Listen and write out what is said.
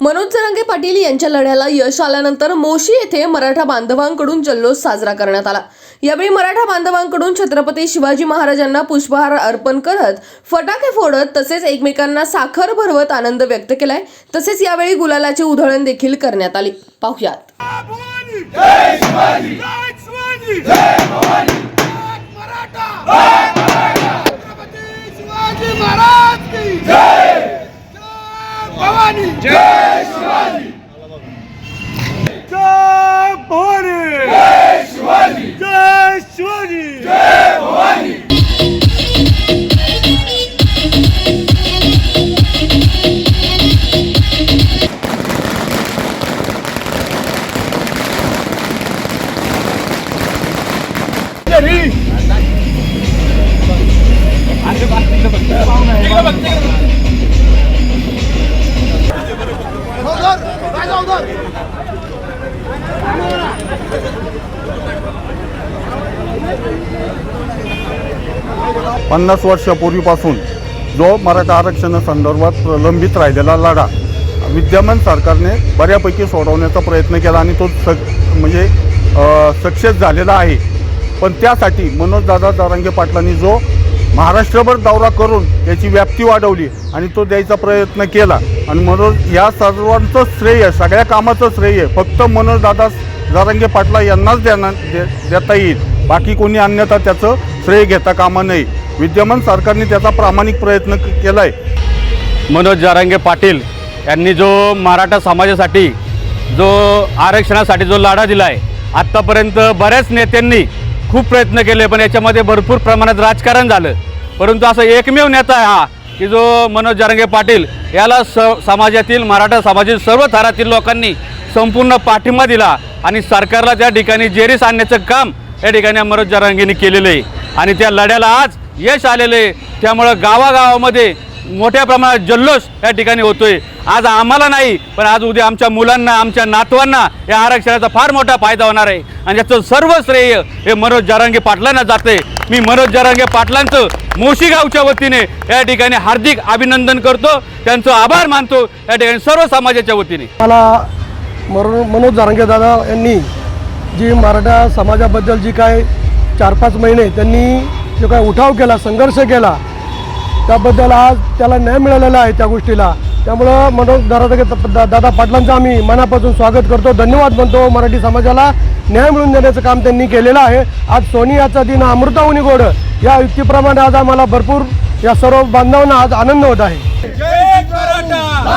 मनोज जरांगे पाटील यांच्या लढ्याला यश आल्यानंतर मोशी येथे मराठा बांधवांकडून जल्लोष साजरा करण्यात आला यावेळी मराठा बांधवांकडून छत्रपती शिवाजी महाराजांना पुष्पहार अर्पण करत फटाके फोडत तसेच एकमेकांना साखर भरवत आनंद व्यक्त केलाय तसेच यावेळी गुलालाचे उधळण देखील करण्यात आली पाहुयात महाराज की जय भवानी जय पन्नास वर्षापूर्वीपासून जो मराठा आरक्षणासंदर्भात प्रलंबित राहिलेला लढा विद्यमान सरकारने बऱ्यापैकी सोडवण्याचा प्रयत्न केला आणि तो सक म्हणजे सक्सेस झालेला आहे. पण त्यासाठी मनोजदादा दारांगे पाटलांनी जो महाराष्ट्रभर दौरा करून त्याची व्याप्ती वाढवली आणि तो द्यायचा प्रयत्न केला. आणि मनोज या सर्वांचं श्रेय सगळ्या कामाचं श्रेय फक्त मनोजदादा जारंगे पाटला यांनाच देणार दे देता येईल. बाकी कोणी अन्यथा त्याचं श्रेय घेता कामा नये. विद्यमान सरकारने त्याचा प्रामाणिक प्रयत्न केला आहे मनोज जारंगे पाटील यांनी जो मराठा समाजासाठी जो आरक्षणासाठी जो लढा दिला आहे आत्तापर्यंत बऱ्याच नेत्यांनी खूप प्रयत्न केले पण याच्यामध्ये भरपूर प्रमाणात राजकारण झालं. परंतु असं एकमेव नेता आहे हा की जो मनोज जारंगे पाटील याला स समाजातील मराठा समाजातील सर्व थरातील लोकांनी संपूर्ण पाठिंबा दिला आणि सरकारला त्या ठिकाणी जेरीस आणण्याचं काम या ठिकाणी मनोज जारांगेंनी केलेलं आहे. आणि त्या लढ्याला आज यश आलेलं आहे. त्यामुळं गावागावामध्ये मोठ्या प्रमाणात जल्लोष या ठिकाणी होतोय. आज आम्हाला नाही पण आज उद्या आमच्या मुलांना आमच्या नातवांना या आरक्षणाचा फार मोठा फायदा होणार आहे. आणि याचं सर्व श्रेय हे मनोज जरांगे पाटलांना जाते. मी मनोज जरांगे पाटलांचं मोशीगावच्या वतीने या ठिकाणी हार्दिक अभिनंदन करतो. त्यांचं आभार मानतो या ठिकाणी सर्व समाजाच्या वतीने. मला मनोज जारंगे दादा यांनी जी मराठा समाजाबद्दल जी काय चार पाच महिने त्यांनी जो काय उठाव केला संघर्ष केला त्याबद्दल आज त्याला न्याय मिळालेला आहे त्या गोष्टीला. त्यामुळं मनोज दादा दादा पाटलांचं आम्ही मनापासून स्वागत करतो. धन्यवाद म्हणतो मराठी समाजाला. न्याय मिळवून देण्याचं काम त्यांनी केलेलं आहे. आज सोनियाचा दिन अमृताहुनी गोड. या युक्तीप्रमाणे आज आम्हाला भरपूर या सर्व बांधवांना आज आनंद होत आहे. जय मराठा!